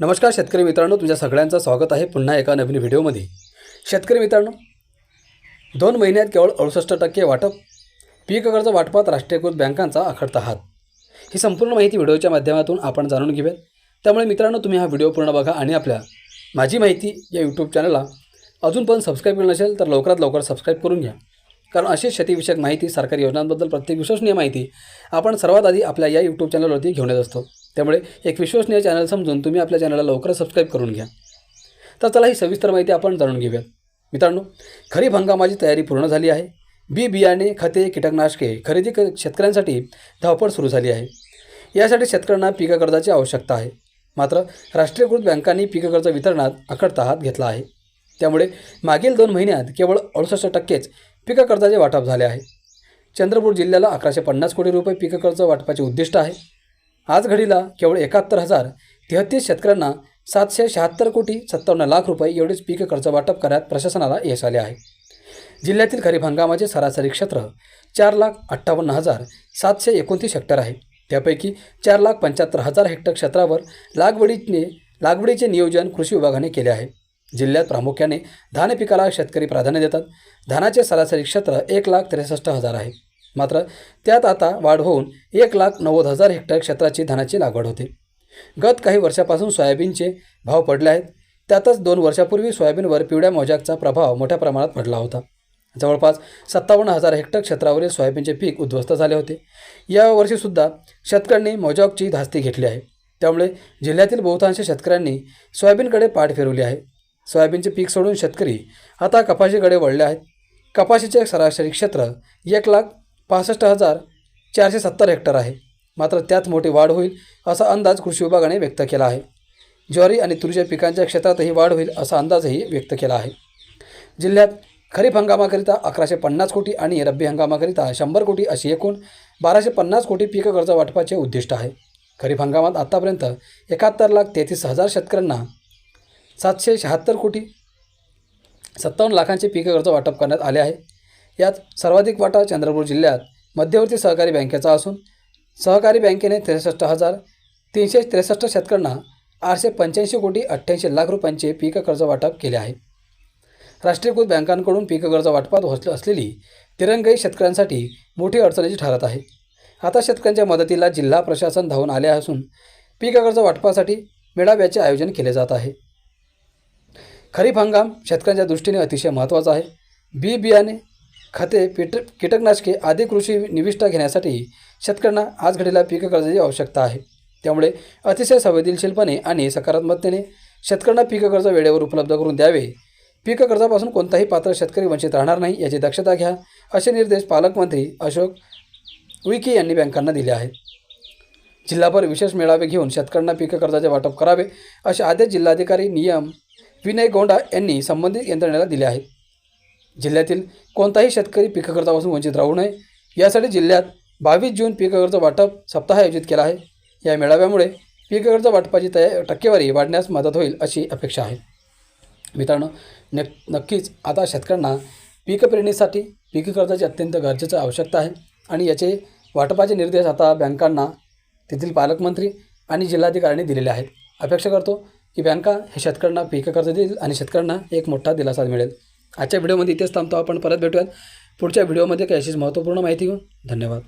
नमस्कार शेतकरी मित्रांनो तुमच्या सगळ्यांचं स्वागत आहे पुन्हा एका नवीन व्हिडिओमध्ये. शेतकरी मित्रांनो दोन महिन्यात केवळ अडुसष्ट टक्के वाटप पीक कर्ज वाटपात राष्ट्रीयकृत बँकांचा आखडता हात. ही संपूर्ण माहिती व्हिडिओच्या माध्यमातून आपण जाणून घेऊयात. त्यामुळे मित्रांनो तुम्ही हा व्हिडिओ पूर्ण बघा आणि आपल्या माझी माहिती या यूट्यूब चॅनलला अजून पण सबस्क्राईब केलं नसेल तर लवकरात लवकर सबस्क्राईब करून घ्या. कारण अशी शेतीविषयक माहिती सरकारी योजनांबद्दल प्रत्येक विश्वसनीय माहिती आपण सर्वात आधी आपल्या या यूट्यूब चॅनलवरती घेऊन येत असतो. त्यामुळे एक विश्वसनीय चॅनल समजून तुम्ही आपल्या चॅनलला लवकरच सबस्क्राईब करून घ्या. तर चला ही सविस्तर माहिती आपण जाणून घेऊयात. मित्रांनो खरीप हंगामाची तयारी पूर्ण झाली आहे. बी बियाणे खते कीटकनाशके खरेदी क शेतकऱ्यांसाठी धावपळ सुरू झाली आहे. यासाठी शेतकऱ्यांना पीक कर्जाची आवश्यकता आहे. मात्र राष्ट्रीयकृत बँकांनी पीक कर्ज वितरणात अखडता हात घेतला आहे. त्यामुळे मागील दोन महिन्यात केवळ अडुसष्ट टक्केच पीक कर्जाचे वाटप झाले आहे. चंद्रपूर जिल्ह्याला अकराशे पन्नास कोटी रुपये पीक कर्ज वाटपाचे उद्दिष्ट आहे. आज घडीला केवळ एकाहत्तर हजार तेहतीस शेतकऱ्यांना सातशे शहात्तर कोटी सत्तावन्न लाख रुपये एवढेच पीक कर्ज वाटप करण्यात प्रशासनाला यश आले आहे. जिल्ह्यातील खरीप हंगामाचे सरासरी क्षेत्र चार लाख अठ्ठावन्न हजार सातशे एकोणतीस हेक्टर आहे. त्यापैकी चार लाख पंच्याहत्तर हजार हेक्टर क्षेत्रावर लागवडीने लागवडीचे नियोजन कृषी विभागाने केले आहे. जिल्ह्यात प्रामुख्याने धान पिकाला शेतकरी प्राधान्य देतात. धानाचे सरासरी क्षेत्र एक लाख त्रेसष्ट हजार आहे. मात्र त्यात आता वाढ होऊन एक लाख नव्वद हजार हेक्टर क्षेत्राची धानाची लागवड होते. गत काही वर्षापासून सोयाबीनचे भाव पडले आहेत. त्यातच दोन वर्षापूर्वी सोयाबीनवर पिवळ्या मोजाकचा प्रभाव मोठ्या प्रमाणात पडला होता. जवळपास सत्तावन्न हजार हेक्टर क्षेत्रावरील सोयाबीनचे पीक उद्ध्वस्त झाले होते. यावर्षीसुद्धा शेतकऱ्यांनी मोजॉकची धास्ती घेतली आहे. त्यामुळे जिल्ह्यातील बहुतांश शेतकऱ्यांनी सोयाबीनकडे पाठ फिरवली आहे. सोयाबीनचे पीक सोडून शेतकरी आता कपाशीकडे वळले आहेत. कपाशीचे सरासरी क्षेत्र एक लाख पासष्ट हजार चारशे सत्तर हेक्टर आहे. मात्र त्यात मोठी वाढ होईल असा अंदाज कृषी विभागाने व्यक्त केला आहे. ज्वारी आणि तुरीच्या पिकांच्या क्षेत्रातही वाढ होईल असा अंदाजही व्यक्त केला आहे. जिल्ह्यात खरीप हंगामाकरिता अकराशे पन्नास कोटी आणि रब्बी हंगामाकरिता शंभर कोटी अशी एकूण बाराशे पन्नास कोटी पीक कर्ज वाटपाचे उद्दिष्ट आहे. खरीप हंगामात आत्तापर्यंत एकाहत्तर लाख तेहतीस हजार शेतकऱ्यांना सातशे शहात्तर कोटी सत्तावन्न लाखांचे पीक कर्ज वाटप करण्यात आले आहे. यात सर्वाधिक वाटा चंद्रपूर जिल्ह्यात मध्यवर्ती सहकारी बँकेचा असून सहकारी बँकेने त्रेसष्ट हजार तीनशे त्रेसष्ट शेतकऱ्यांना आठशे पंच्याऐंशी कोटी अठ्ठ्याऐंशी लाख रुपयांचे पीक कर्ज वाटप केले आहे. राष्ट्रीयकृत बँकांकडून पीक कर्ज वाटपात होत असलेली तिरंगाई शेतकऱ्यांसाठी मोठी अडचणीची ठरत आहे. आता शेतकऱ्यांच्या मदतीला जिल्हा प्रशासन धावून आले असून पीक कर्ज वाटपासाठी मेळाव्याचे आयोजन केले जात आहे. खरीप हंगाम शेतकऱ्यांच्या दृष्टीने अतिशय महत्त्वाचा आहे. बी बियाणे खते पीट कीटकनाशके आदी कृषी निविष्ठा घेण्यासाठी शेतकऱ्यांना आज घडीला पीक कर्जाची आवश्यकता आहे. त्यामुळे अतिशय संवेदनशीलपणे आणि सकारात्मकतेने शेतकऱ्यांना पीक कर्ज वेळेवर उपलब्ध करून द्यावे. पीक कर्जापासून कोणताही पात्र शेतकरी वंचित राहणार नाही याची दक्षता घ्या असे निर्देश पालकमंत्री अशोक उईके यांनी बँकांना दिले आहेत. जिल्हाभर विशेष मेळावे घेऊन शेतकऱ्यांना पीक कर्जाचे वाटप करावे असे आदेश जिल्हाधिकारी नियम विनय गोंडा यांनी संबंधित यंत्रणेला दिले आहेत. जिल्ह्यातील कोणताही शेतकरी पीककर्जापासून वंचित राहू नये. यासाठी जिल्ह्यात बावीस जून पीककर्ज वाटप सप्ताह आयोजित केला आहे. या मेळाव्यामुळे पीककर्ज वाटपाची तया टक्केवारी वाढण्यास मदत होईल अशी अपेक्षा आहे. मित्रांनो नक नक्कीच आता शेतकऱ्यांना पीक पेरणीसाठी पीक कर्जाची अत्यंत गरजेचं आवश्यकता आहे आणि याचे वाटपाचे निर्देश आता बँकांना तेथील पालकमंत्री आणि जिल्हाधिकाऱ्यांनी दिलेले आहेत. अपेक्षा करतो की बँका हे शेतकऱ्यांना पीक कर्ज देतील आणि शेतकऱ्यांना एक मोठा दिलासा मिळेल. आजच्या व्हिडिओमध्ये इथेच थांबतो. आपण परत भेटूयात. पुढच्या व्हिडिओमध्ये काही अशीच महत्त्वपूर्ण माहिती घेऊन. धन्यवाद.